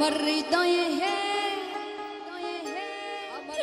আমার হৃদয়ে হে আমার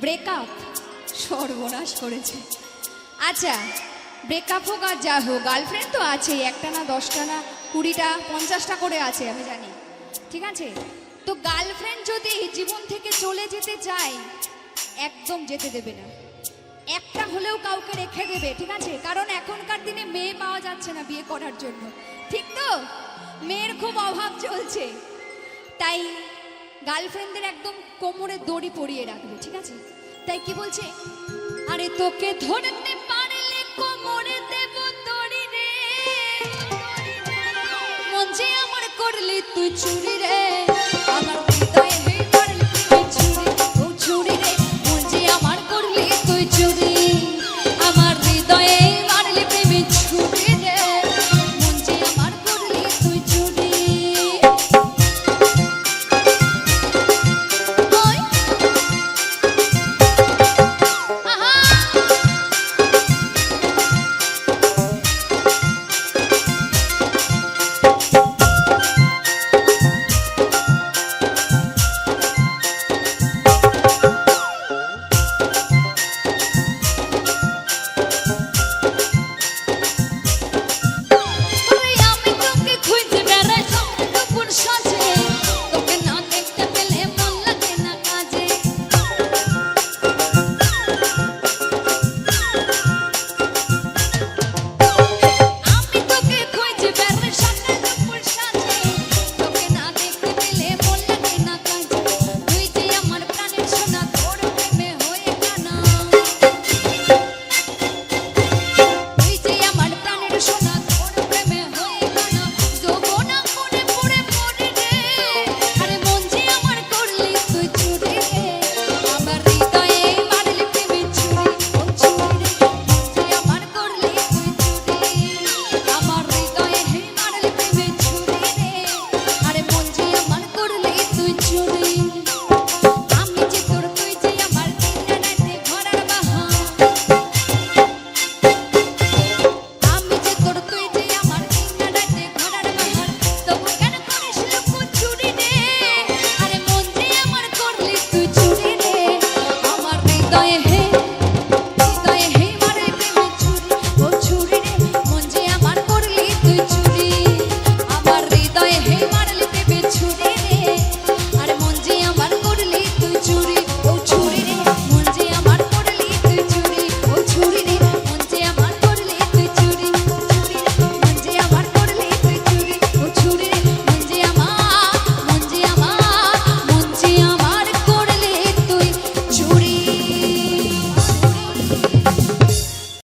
ব্রেকআপ সর্বনাশ করেছে। আচ্ছা ব্রেকআপ হোক আর যা হোক গার্লফ্রেন্ড তো আছেই একটা না দশটা না কুড়িটা, পঞ্চাশটা করে আছে, আমি জানি। ঠিক আছে? তো গার্লফ্রেন্ড যদি জীবন থেকে চলে যেতে চায়, একদম যেতে দেবে না। একটা হলেও কাউকে রেখে দেবে, ঠিক আছে? কারণ এখনকার দিনে মেয়ে পাওয়া যাচ্ছে না বিয়ে করার জন্য। ঠিক তো? মেয়ের খুব অভাব চলছে। তাই গার্লফ্রেন্ডদের একদম কোমরে দড়ি পরিয়ে রাখবে, ঠিক আছে? তাই কি বলছে? আরে তোকে ধরতে পারলে কোমরে দেব দড়ি রে। মন যে আমার করলি তুই চুরি